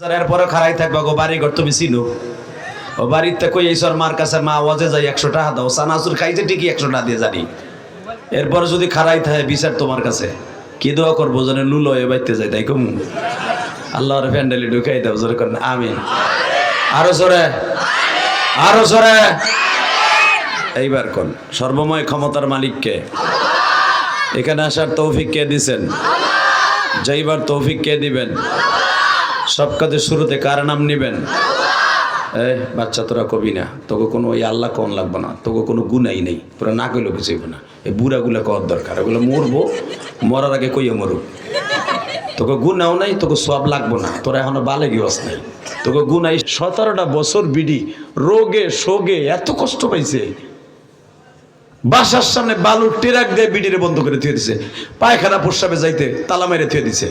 এরপরে খারাই থাকবা গো, বাড়ি ঘর তুমি চিনো। ও বাড়িতে কই এই সর মার কাছে মা ওয়াজে যাই একশো টাকা দাও সানাসুর খাইছে ঠিকই একশো টাকা দিয়ে জানি। এরপরে যদি খারাই থাকে বিচার তোমার কাছে। কি দোয়া করব যেন লুলো এ বাইতে যাই তাই কমু? আল্লাহর প্যান্ডেলে ঢুকাই দাও, জোরে করেন আমিন। আরও জোরে আরও জোরে। এইবার কোন, সর্বময় ক্ষমতার মালিককে। এখানে আসার তৌফিক কে দিছেন? যাইবার তৌফিক কে দিবেন? সব কাজের শুরুতে কার নাম নিবেন? এই বাচ্চা তোরা কবি না। তোকে কোনো ওই আল্লাহ কন লাগবে না। তোকে কোনো গুণাই নেই। তোরা না কইলেও কিছু না। এই বুড়াগুলো কর দরকার। ওগুলো মরবো মরার আগে কইয়ে মরুক। তোকে গুণাও নাই তোকে সব লাগবো না। তোরা এখনও বালে গিয়েস নাই। তোকে গুণাই সতেরোটা বছর বিডি রোগে শোগে এত কষ্ট পাইছে। বাসার সামনে বালুর টেরাক দিয়ে বিডিরে বন্ধ করে থুয়ে দিছে। পায়খানা প্রস্রাবে যাইতে তালা মেরে থুয়ে দিছে।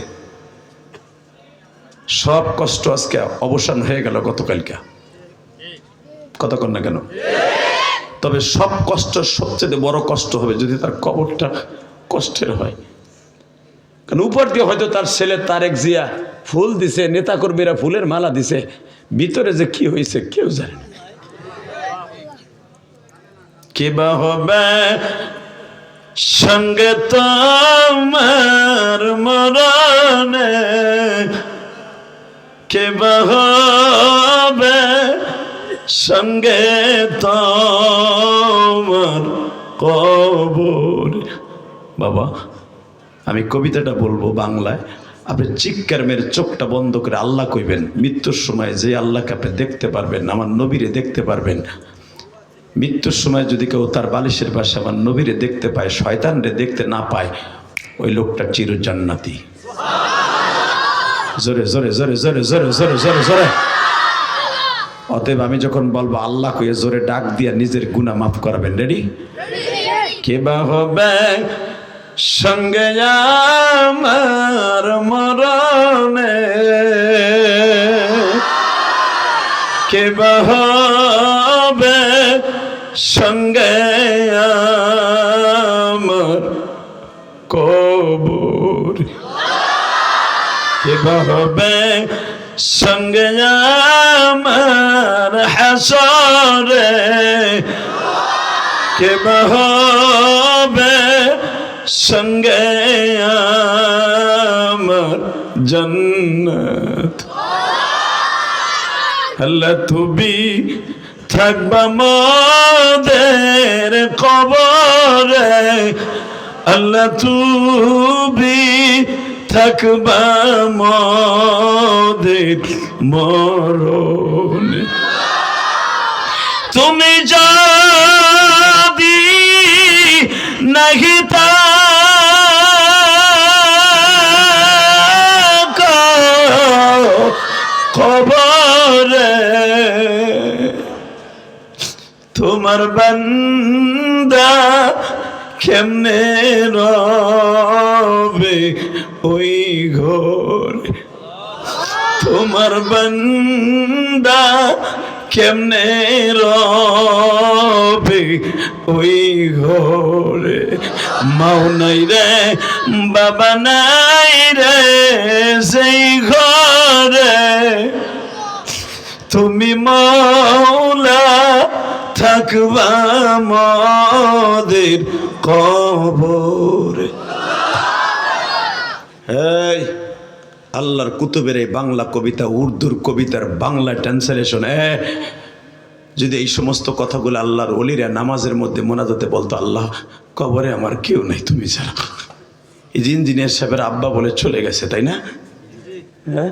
সব কষ্ট আজকে অবসান হয়ে গেল গতকালকে। কতক্ষণ না কেন? তবে সব কষ্ট সবচেয়ে বড় কষ্ট হবে যদি তার কবরটা কষ্টের হয়। কারণ উপর দিয়ে হয়তো তার ছেলে তারেক জিয়া ফুল দিছে নেতা কর্মীরা ফুলের মালা দিছে, ভিতরে যে কি হয়েছে কেউ জানে না। কে বা হবে সঙ্গে তোমার মরণে? কে বা হবে সঙ্গে তোমার কবর? বাবা, আমি কবিতাটা বলব বাংলায়। আপনি চিৎকার মেরে চোখটা বন্ধ করে আল্লাহ কইবেন, মৃত্যুর সময় যে আল্লাহকে আপনি দেখতে পারবেন, আমার নবীরে দেখতে পারবেন। মৃত্যুর সময় যদি কেউ তার বালিশের পাশে আমার নবীরে দেখতে পায়, শয়তানরে দেখতে না পায়, ওই লোকটা চির জান্নাতি জোরে জোরে জোরে জোরে জোরে জোরে জোরে জোরে। অতএব আমি যখন বলব, আল্লাহ কইয়ে জোরে ডাক দিয়া নিজের গুণা মাফ করাবেন। রেডি কে বা হবে সঙ্গে আমার মরণে? কে বা হবে সঙ্গে আমার কবর? হবে সঙ্গে হাসরে কে হবে সঙ্গে জন্নত আল্লাহ তুমি থাকবা মদের কবরে আল্লাহ তুমি থাকবা মদের মরণ। তুমি যদি নাহি খবরে তোমার বান্দা কেমনে রবে? ওই ঘরে। তোমার বন্দা কেমনে রবে ওই ঘরে? মাও নাই রে, বাবা নাই রে সেই ঘরে। তুমি মৌলা, থাকবা মদের কবরে। এই আল্লাহর কুতুবের এই বাংলা কবিতা, উর্দুর কবিতার বাংলা ট্রান্সলেশন এ, যদি এই সমস্ত কথাগুলো আল্লাহর অলিরা নামাজের মধ্যে মোনাজাতে বলতো, আল্লাহ, কবরে আমার কেউ নাই, তুমি ছাড়া। এই যে ইঞ্জিনিয়ার সাহেবের আব্বা বলে চলে গেছে, তাই না? হ্যাঁ?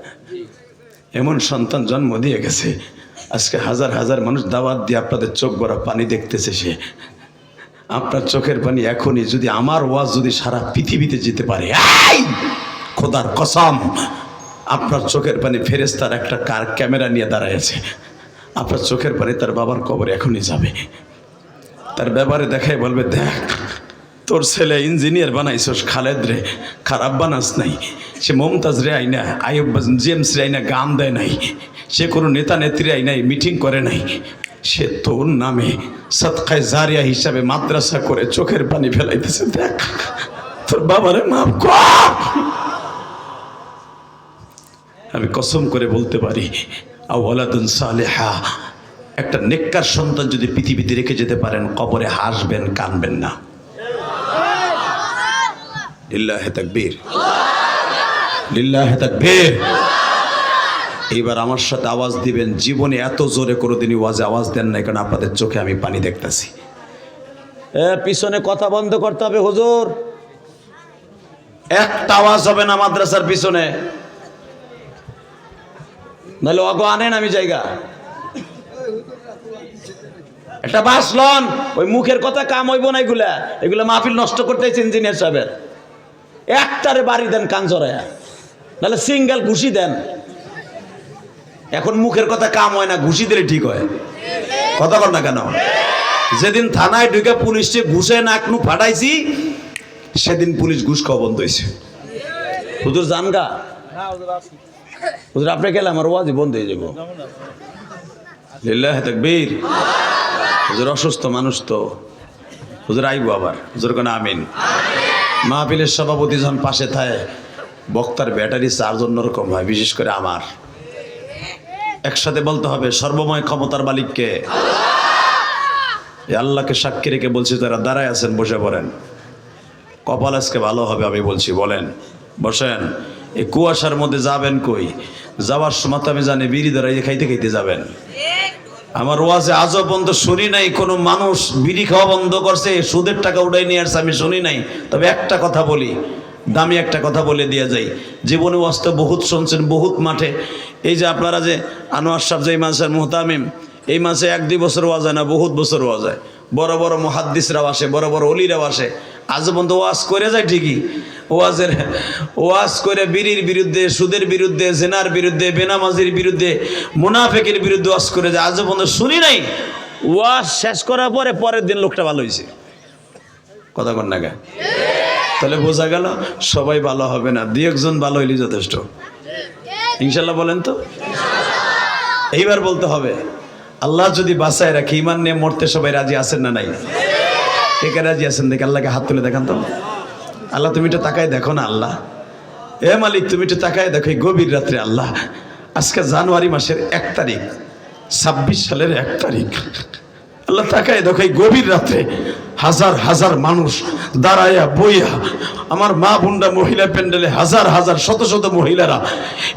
এমন সন্তান জন্ম দিয়ে গেছে, আজকে হাজার হাজার মানুষ দাওয়াত দিয়ে আপনাদের চোখ ভরা পানি দেখতেছে সে। আপনার চোখের পানি এখনই, যদি আমার ওয়াজ যদি সারা পৃথিবীতে যেতে পারে! খোদার কসম, আপনার চোখের পানি ফেরেস্তার একটা কার ক্যামেরা নিয়ে দাঁড়ায় আছে আপনার চোখের পানি তার বাবার কবরে এখনই যাবে। তার ব্যাপারে দেখাই বলবে, দেখ, তোর ছেলে ইঞ্জিনিয়ার বানাইছস, খালেদ রে, খারাপ বানাস নাই। সে মমতাজ রে আইনা আয়ুব জেমস রে আইনা গান দেয় নাই। সে কোনো নেতা নেত্রী আইনাই মিটিং করে নাই। সে তোর নামে সৎকায় জারিয়া হিসাবে মাদ্রাসা করে চোখের পানি ফেলাইতেছে। দেখ, তোর বাবারে মাফ কর। আমি কসম করে বলতে পারি, আওয়ালাদুন সালেহা, একটা নেককার সন্তান যদি পৃথিবীতে রেখে যেতে পারেন, কবরে হাসবেন, কানবেন না। লিল্লাহে তাকবীর। লিল্লাহে তাকবীর। এইবার আমার সাথে আওয়াজ দিবেন, জীবনে এত জোরে কোনোদিনই ওয়াজে আওয়াজ দেন নাই, কারণ আপনাদের চোখে আমি পানি দেখতাছি। পিছনে কথা বন্ধ করতে হবে, হুজুর। একটা আওয়াজ হবে না মাদ্রাসার পিছনে। নাহলে অগ আনেন আমি জায়গা। একটা বাস লন, ওই মুখের কথা কাম হইব না এগুলা। এগুলা মাহফিল নষ্ট করতেছে ইঞ্জিনিয়ার সাহেবের। একটারে বাড়ি দেন কান জড়ায়া। নাহলে সিঙ্গেল ঘুষি দেন। এখন মুখের কথা কাম হয় না, ঘুষি দিলে ঠিক হয়। কথা বল না কেন? যেদিন থানায় ঢুকে পুলিশে ঘুষে নাকনু ফাটাইছি, সেদিন পুলিশ ঘুষ খাওয়া বন্ধ হয়েছে হুজুর জান গা হুজুর, আপনি গেলে আমার ওয়াজি বন্ধ হয়ে যাব। লিল্লাহ তাকবীর। হুজুর, অসুস্থ মানুষ তো। হুজুর, আইবো আবার। হুজুর, কোন আমিন। মাহফিলের সভাপতি যখন পাশে থাকে, বক্তার ব্যাটারি চার্জ অন্যরকম হয়, বিশেষ করে আমার। একসাথে বলতে হবে, সর্বময় ক্ষমতার মালিককে। আল্লাহকে সাক্ষী রেখে বলছি তারা দাঁড়ায় আছেন, বসে পড়েন। কপাল আজকে ভালো হবে, আমি বলছি, বলেন। বসেন। এই কুয়াশার মধ্যে যাবেন কই? যাওয়ার সময় তো আমি জানি বিড়ি দাঁড়াইয়ে খাইতে খাইতে যাবেন। আমার ওয়াজে আজও পর্যন্ত শুনি নাই, কোনো মানুষ বিড়ি খাওয়া বন্ধ করছে, সুদের টাকা উঠাই নিয়ে আসছে, আমি শুনি নাই। তবে একটা কথা বলি, দামি একটা কথা বলে দিয়ে যাই। জীবনে ওয়াজটা বহুত শুনছেন, বহুত মাঠে। এই যে আপনারা যে আনোয়ার সাহেব, যে মাসের মুহতামিম, এই মাসে এক দুই বছর ওয়াজ হয় না, বহুত বছর ওয়াজ হয়। বড় বড় মহাদ্দিসরাও আসে, বড় বড় অলিরাও আসে। আজ পর্যন্ত ওয়াজ করে যায় ঠিকই। ওয়াজের, ওয়াজ করে বিড়ির বিরুদ্ধে, সুদের বিরুদ্ধে, জেনার বিরুদ্ধে, বেনামাজির বিরুদ্ধে, মুনাফেকের বিরুদ্ধে ওয়াজ করে যায়। আজ পর্যন্ত শুনি নাই। ওয়াজ শেষ করার পরে পরের দিন লোকটা ভালো হয়েছে কথা কন না গা? তাহলে বোঝা গেল সবাই ভালো হবে না। দু একজন ভালো হইলে যথেষ্ট। ইনশাল্লাহ বলেন তো? এইবার বলতে হবে, আল্লাহ যদি বাঁচায় রাখি ইমান নিয়ে মরতে সবাই রাজি আছেন না নাই? কে রাজি আছেন দেখে আল্লাহকে হাত তুলে দেখান তো। আল্লাহ, তুমি একটু তাকায় দেখো না আল্লাহ। এ মালিক, তুমি একটু তাকায় দেখো এই গভীর রাত্রে আল্লাহ। আজকে জানুয়ারি মাসের এক তারিখ, ছাব্বিশ সালের এক তারিখ। আল্লাহ তাকায় দেখো এই গভীর রাত্রে হাজার হাজার মানুষ দাঁড়াইয়া, বইয়া, আমার মা বুন্ডা মহিলা প্যান্ডেলে হাজার হাজার, শত শত মহিলারা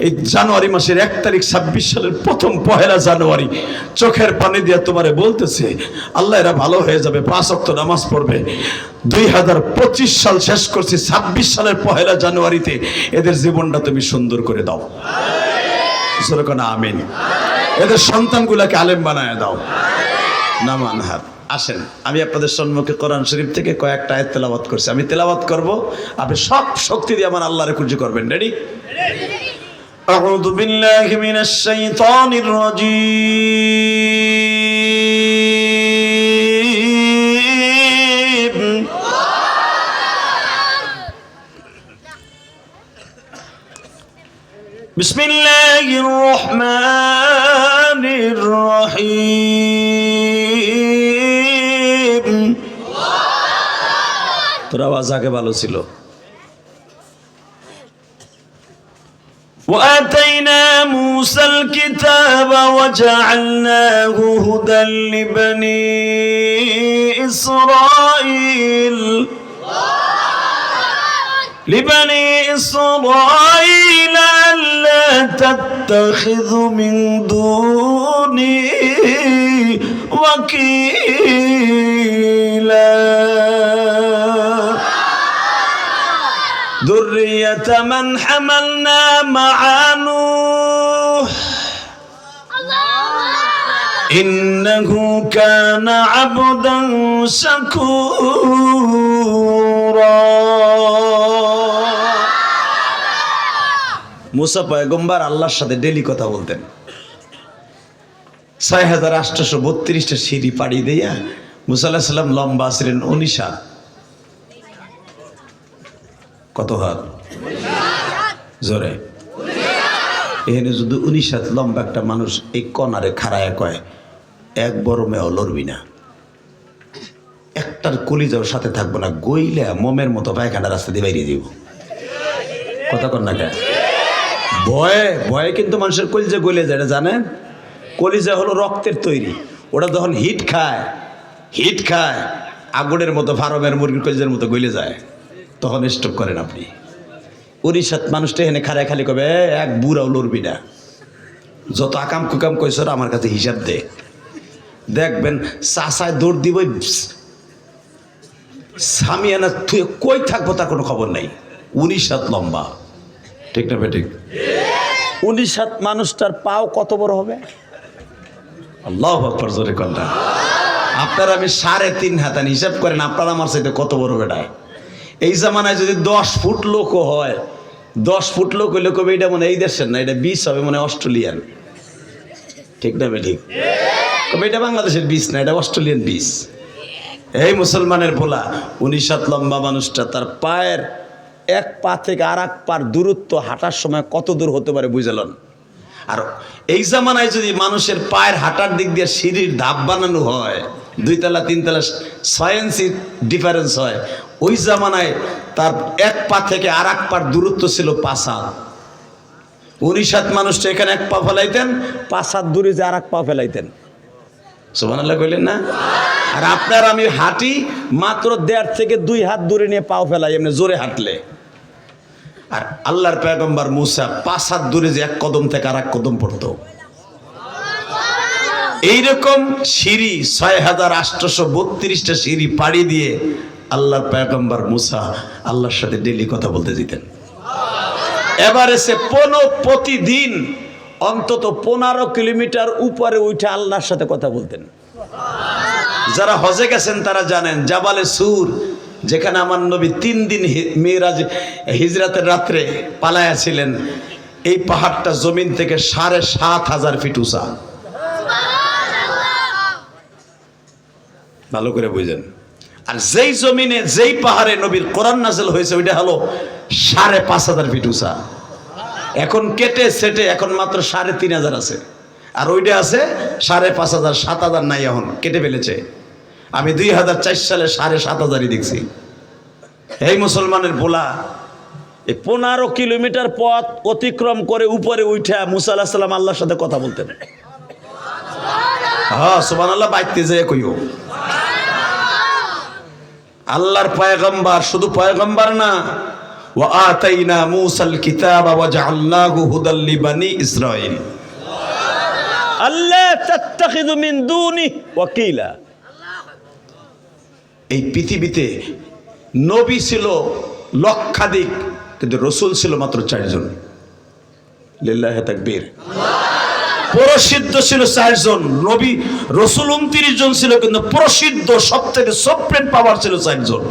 এই জানুয়ারি মাসের এক তারিখ ছাব্বিশ সালের প্রথম পহেলা জানুয়ারি চোখের পানি দিয়ে তোমারে বলতেছে, আল্লাহ এরা ভালো হয়ে যাবে, পাঁচ অক্ট নামাজ পড়বে। দুই হাজার পঁচিশ সাল শেষ করছি, ছাব্বিশ সালের পহেলা জানুয়ারিতে এদের জীবনটা তুমি সুন্দর করে দাও। আমিন। এদের সন্তানগুলাকে আলেম বানায় দাও। নামান হাত আসেন আমি আপনাদের সম্মুখে কোরআন শরীফ থেকে কয়েকটা আয়াত তেলাওয়াত করছি আমি তেলাওয়াত করব আপনি সব শক্তি দিয়ে আমার আল্লাহরে খুঁজে করবেন রেডি أعوذ بالله من الشيطان الرجيم بسم الله الرحمن الرحيم তোর আওয়াজ আগে ভালো ছিল وآتينا موسى الكتاب وجعلناه هدى لبني إسرائيل لبني إسرائيل ألا تتخذوا من دوني وكيلا ذرية من حملنا مع نوح إنه كان عبدا شكورا মুসা পয়গম্বর আল্লাহর সাথে ডেলি কথা বলতেন ছয় হাজার আটশোশো বত্রিশটা সিঁড়ি পাড়ি দিয়া মুসা আল্লাহ সাল্লাম লম্বা ছিলেন উনিশ হাত কত হাত জোরে। এখানে যদি উনিশ হাত লম্বা একটা মানুষ এই কনারে খাড়ায় কয়, এক বড় মেয়েও লড়বি না। একটার কলিজাও সাথে থাকব না, গইলে মোমের মতো পায়খানা রাস্তা দিয়ে বাইরে দিব কথা কর না কেন? ভয়ে ভয়ে কিন্তু মানুষের কলিজা গলে যায় জানেন? কলিজা হলো রক্তের তৈরি ওটা যখন হিট খায় হিট খায়, আগুনের মতো ফার্মের মুরগির কলিজার মতো গলে যায়। তখন স্টপ করেন আপনি। উড়িষ্যাত মানুষটা এখানে খারায় খালি কবে এক বুড়াও লড়বি না। যত আকাম কুকাম কইসর আমার কাছে হিসাব দে। দেখবেন চাষায় দৌড় দিবই সামিয়ানা তুই কই থাকব তার কোনো খবর নাই। উনিশ হাত লম্বা। ঠিক না বেঠিক? উনিশ হাত মানুষটার পাও কত বড় হবে? আল্লাহ আকবর, জোরে কন্যা আপনার আমি সাড়ে তিন হাতান হিসাব করেন আপনার আমার সাথে কত বড় বেটায় এই জামানায় যদি দশ ফুট লোকও হয়, দশ ফুট লোক হইলে কবে এটা মনে এই দেশের না, এটা বিষ হবে মনে অস্ট্রেলিয়ান। ঠিক না বে ঠিক? কবে এটা বাংলাদেশের বিষ না, এটা অস্ট্রেলিয়ান বিষ এই মুসলমানের পোলা উনিশ হাত লম্বা মানুষটা, তার পায়ের এক পা থেকে আর এক পার দূরত্ব হাঁটার সময় কত দূর হতে পারে বুঝালেন? আর এই জামানায় যদি মানুষের পায়ের হাঁটার দিক দিয়ে সিঁড়ির ধাপ বানানো হয়, দুই দুইতলা তিনতলা ছয় ডিফারেন্স হয় ওই জামানায় তার এক পা থেকে আর এক পার দূরত্ব ছিল হাত। উনিশ হাত মানুষটা এখানে এক পা ফেলাইতেন, পাঁচ হাত দূরে যে আর এক পা ফেলাইতেন। সোমান আল্লাহ কইলেন না? আর আপনার আমি হাঁটি মাত্র দেড় থেকে দুই হাত দূরে নিয়ে পাও ফেলাই, এমনি জোরে হাঁটলে। আর আল্লাহর পেগম্বর মুসা পাঁচ হাত দূরে যে এক কদম থেকে আর এক কদম পড়তো। এইরকম সিঁড়ি ছয় হাজার আটশোশো বত্রিশটা সিঁড়ি পাড়ি দিয়ে আল্লাহর পেগম্বর মুসা আল্লাহর সাথে ডেলি কথা বলতে যেতেন এবারে সে পনো প্রতিদিন অন্তত পনেরো কিলোমিটার উপরে উঠে আল্লাহর সাথে কথা বলতেন। যারা হজে গেছেন তারা জানেন, জাবালে সুর, যেখানে আমার নবী তিন দিন মিরাজ, হিজরাতের রাত্রে পালায়া ছিলেন, এই পাহাড়টা জমিন থেকে সাড়ে সাত হাজার ফিট উঁচা। ভালো করে বুঝেন। আর যেই জমিনে, যেই পাহাড়ে নবীর কোরআন নাজেল হয়েছে, ওইটা হলো সাড়ে পাঁচ হাজার ফিট উঁচা। এখন কেটে, সেটে, এখন মাত্র সাড়ে তিন হাজার আছে। আর ওইটা আছে সাড়ে পাঁচ হাজার, সাত হাজার নাই এখন, কেটে ফেলেছে। আমি দুই হাজার চার সালে সাড়ে সাত হাজারই দেখছি। এই মুসলমানের পোলা এই পনেরো কিলোমিটার পথ অতিক্রম করে উপরে উঠে মুসা সাল্লাম আল্লাহর সাথে কথা বলতেন। হ্যাঁ সুবান আল্লাহ বাইতে যেয়ে কইও। আল্লাহর পয়গম্বর শুধু পয়গম্বর না। আতাইনা মূসাল কিতাবা আল্লাহ তাত্তাখিযু মিন দুনি ওয়াকিলা। এই পৃথিবীতে নবী ছিল লক্ষাধিক কিন্তু রসুল ছিল মাত্র চারজন। লিল্লাহে তাকবীর। প্রসিদ্ধ ছিল চারজন। নবী রসুল উনত্রিশ জন ছিল, কিন্তু প্রসিদ্ধ সব থেকে সপ্রেম পাওয়ার ছিল চারজন।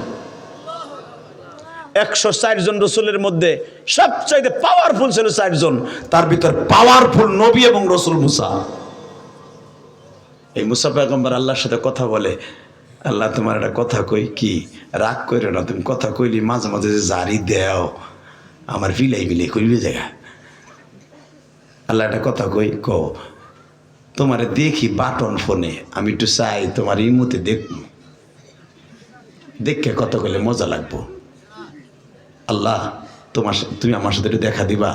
একশো ষাট জন রসুলের মধ্যে সবচাইতে পাওয়ারফুল ছিল চারজন। তার ভিতর পাওয়ারফুল নবী এবং রসুল মুসা। এই মুসা পেগম্বর আল্লাহর সাথে কথা বলে, আল্লাহ, তোমার একটা কথা কই কি? রাগ করে না, তুমি কথা কইলি মাঝে মাঝে যে জারি দেও, আমার বিলাই বিলাই কইবে জায়গা। আল্লাহ একটা কথা কই? ক তোমারে দেখি বাটন ফোনে, আমি একটু চাই তোমার ইমুতে দেখ দেখে কথা কইলে মজা লাগবো। আল্লাহ, তোমার তুমি আমার সাথে একটু দেখা দিবা।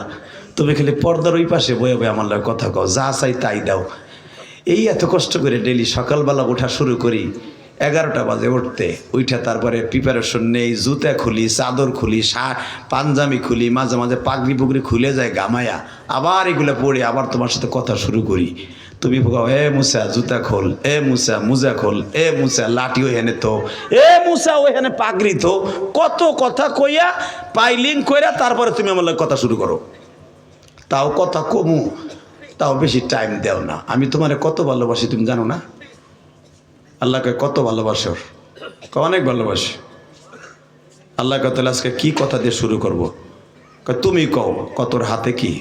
তুমি খালি পর্দার ওই পাশে বয়ে বয়ে আমার কথা কও, যা চাই তাই দাও। এই এত কষ্ট করে ডেলি সকালবেলা ওঠা শুরু করি। এগারোটা বাজে উঠতে। উঠে তারপরে প্রিপারেশন নেই, জুতা খুলি, চাদর খুলি সা পাঞ্জামি খুলি, মাঝে মাঝে পাগড়ি পুগড়ি খুলে যায় গামায়া আবার এগুলো পড়ে আবার তোমার সাথে কথা শুরু করি। তুমি কও এ মুসা, জুতা খোল, এ মুসা, মুজা খোল, এ মুসা, লাঠি ওখানে তো এ মুসা ওখানে পাগড়ি তো কত কথা কইয়া পাইলিং কইরা তারপরে তুমি আমার কথা শুরু করো। তাও কথা কমু, তাও বেশি টাইম দেও না। আমি তোমারে কত ভালোবাসি তুমি জানো না? আল্লাহকে কত ভালোবাসো কয় অনেক ভালোবাসি। আল্লাহকে তাহলে আজকে কি কথা দিয়ে শুরু করব? তুমি কও কতর হাতে কি?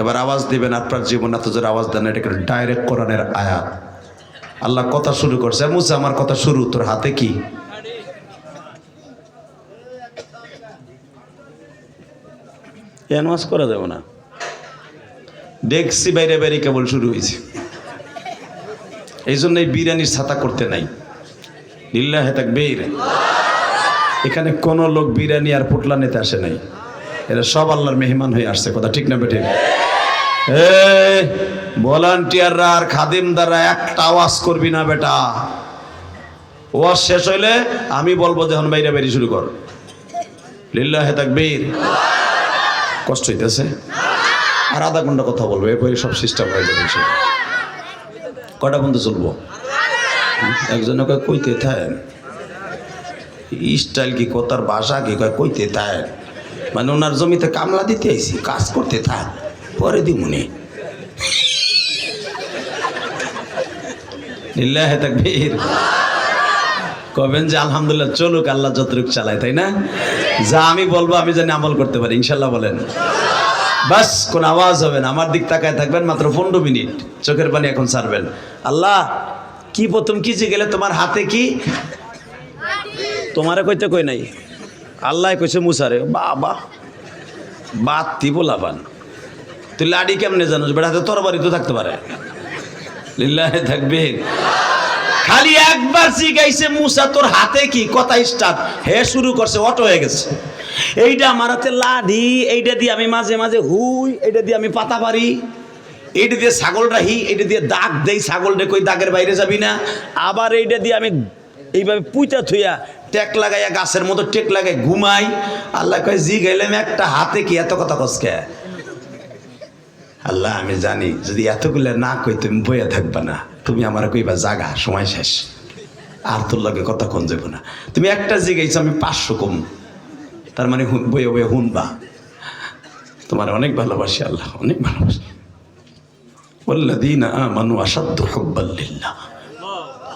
এবার আওয়াজ দিবেন আপনার জীবন, এত জোরে আওয়াজ দেন এটা ডাইরেক্ট কোরআনের আয়াত? আল্লাহ কথা শুরু করছে মুসা, আমার কথা শুরু, তোর হাতে কি? করা যাবে না। দেখছি বাইরে বাইরে কেবল শুরু হয়েছে এই জন্য এই বিরিয়ানির ছাতা করতে নাই। লিল্লাহে তাকবীর। এখানে কোনো লোক বিরিয়ানি আর পোটলা নিতে আসে নাই। এরা সব আল্লাহর মেহমান হয়ে আসছে, কথা ঠিক না বেঠিক? ভলান্টিয়াররা আর খাদিমদাররা একটা আওয়াজ করবি না বেটা। ওয়াজ শেষ হইলে আমি বলব যখন বাইরে বেরিয়ে শুরু কর। লিল্লাহে তাকবীর। কষ্ট হইতেছে। আর আধা ঘণ্টা কথা বলব এরপরে সব সিস্টেম হয়ে যাবে। কটা পর্যন্ত চলবো? একজন কয় কইতে থাকেন স্টাইল কি, কথার ভাষা কি, কয় কইতে থাকেন মানে ওনার জমিতে কামলা দিতে আইছি, কাজ করতে থাক, পরে দিমুনি লিল্লাহে কবেন যে আলহামদুলিল্লাহ চলুক, আল্লাহ যতটুক চালায়, তাই না? যা আমি বলব, আমি জানি আমল করতে পারি, ইনশাল্লাহ বলেন। বাস, কোন আওয়াজ হবে না। আমার দিক তাকায় থাকবেন মাত্র পনেরো মিনিট। চোখের পানি এখন ছাড়বেন। আল্লাহ, কি প্রথম কি যে গেলে তোমার হাতে কি? তোমারে কইতে কই নাই? আল্লাহ কইছে মুসারে, বাবা, বাতি বলাবান তুই লাডি কেমনে জানোস? বেড়া হাতে তরবারি তো থাকতে পারে। লিল্লাহে থাকবে খালি একবার জিগাইছে মুসা, তোর হাতে কি? কথা স্টার্ট। হে শুরু করছে, অটো হয়ে গেছে। এইটা আমার হাতে লাঠি এইটা দিয়ে আমি মাঝে মাঝে হুই এইটা দিয়ে আমি পাতা পারি। এইটা দিয়ে ছাগল রাহি এইটা দিয়ে দাগ দেই ছাগলটা কই দাগের বাইরে যাবি না। আবার এইটা দিয়ে আমি এইভাবে পুইতা থুইয়া টেক লাগাইয়া গাছের মতো টেক লাগাই ঘুমাই। আল্লাহ কয় জি গাইলাম একটা হাতে কি এত কথা কসকে আল্লাহ, আমি জানি, যদি এতগুলো না কই তুমি বইয়া থাকবা না। তুমি আমার কইবা, জাগা, সময় শেষ। আর তোর লগে কথা কোন যাব না? তুমি একটা জিগাইছো, আমি পাঁচশো কম। তার মানে বয়ে বইয়ে হুনবা। তোমার অনেক ভালোবাসি, আল্লাহ, অনেক ভালোবাসি।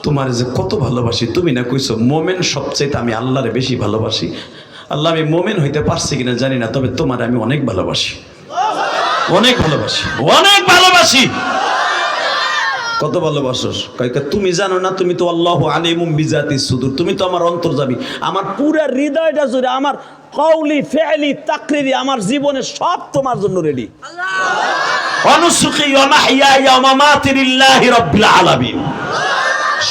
তোমার যে কত ভালোবাসি, তুমি না কইছো, মোমেন সবচাইতে আমি আল্লাহরে বেশি ভালোবাসি। আল্লাহ, আমি মোমেন হইতে পারছি কিনা জানি না, তবে তোমার আমি অনেক ভালোবাসি। অনেক ভালোবাসি অনেক ভালোবাসি। কত ভালোবাসোস? কয়েক তুমি জানো না, তুমি তো আল্লাহ আলিমুম বিজাতি সুদূর, তুমি তো আমার অন্তর যাবি আমার পুরা হৃদয়টা জুড়ে, আমার কৌলি ফেলি, তাকরিরি আমার জীবনে সব তোমার জন্য রেডি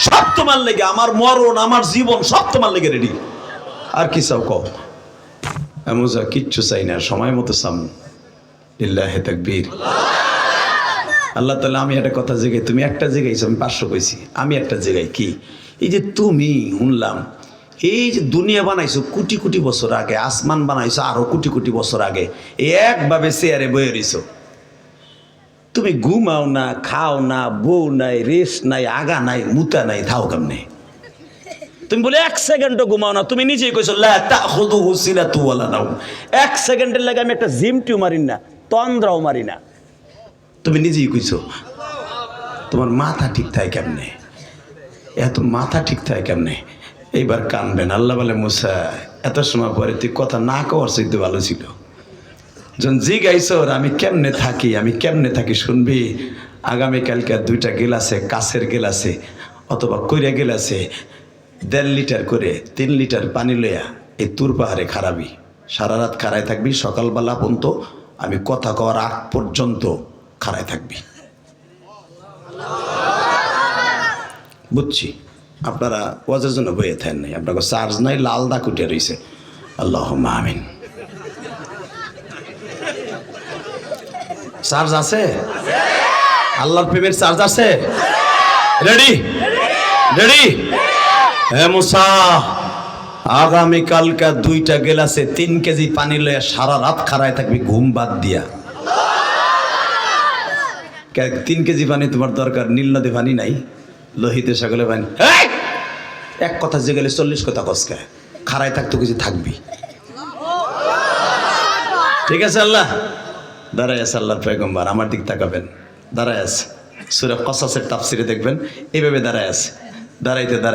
সব তোমার লেগে, আমার মরণ, আমার জীবন সব তোমার লেগে রেডি আর কি চাও কও? এমন যা কিচ্ছু চাই না, সময় মতো সামু লিল্লাহে তাকবীর। আল্লাহ তাআলা, আমি একটা কথা জিগাই, তুমি একটা জিগাইছো, আমি পাঁচশো কইছি। আমি একটা জিগাই, কি? এই যে তুমি শুনলাম এই যে দুনিয়া বানাইছো, কোটি কোটি বছর আগে, আসমান বানাইছো, আরও কোটি কোটি বছর আগে একভাবে চেয়ারে বয়ে রইছো। তুমি ঘুমাও না, খাও না, বউ নাই রেস্ট নাই, আগা নাই, মুতা নাই থাও কেমনে? তুমি বলে, এক সেকেন্ডও ঘুমাও না, তুমি নিজেই কইছো, লা তাখুযুহু সিনাতু ওয়ালা নাওম। এক সেকেন্ডের লাগে আমি একটা জিমটিও মারি না, তন্দ্রাও মারি না। তুমি নিজেই কইছো, তোমার মাথা ঠিক থাকে কেমনে? এত মাথা ঠিক থাকে কেমনে? এইবার কানবেন। আল্লাহ বলে, মুসা, এত সময় পরে তুই কথা না কওয়ার চাইতে ভালো ছিল। যখন জি গাইছর আমি কেমনে থাকি, আমি কেমনে থাকি, শুনবি? আগামীকালকে দুইটা গেলাসে, কাছের গেলাসে, অথবা কইরা গেলাসে, দেড় লিটার করে তিন লিটার পানি লইয়া এই তুর পাহাড়ে খারাবি সারা রাত খাড়ায় থাকবি, সকালবেলা পর্যন্ত আমি কথা কওয়ার আগ পর্যন্ত খাড়ায় থাকবি। বুঝছি? আপনারা ওয়াজের জন্য বইয়ে থাকেন নাই। আপনাকে চার্জ নাই, লাল দা কুটে রয়েছে আল্লাহ আমিন। চার্জ আছে? আল্লাহর প্রেমের চার্জ আছে? রেডি রেডি হে মুসা, আগামীকালকা দুইটা গেলাসে তিন কেজি পানি লয়ে সারা রাত খাড়ায় থাকবি, ঘুম বাদ দিয়া। তিন কেজি পানি তোমার দরকার, নীল নদী পানি নাই, লোহিতে সাগলে পানি! এক কথা যে গেলে চল্লিশ কথা কসকে খাড়ায় থাকতো কিছু থাকবি। ঠিক আছে আল্লাহ? দাঁড়ায় আছে আল্লাহর পেগম্বার আমার দিক তাকাবেন। দাঁড়ায় আছে। সুরে কসাসের তাফসিরে দেখবেন। এইভাবে দাঁড়ায় আছে। দাঁড়াইতে দাঁড়ায়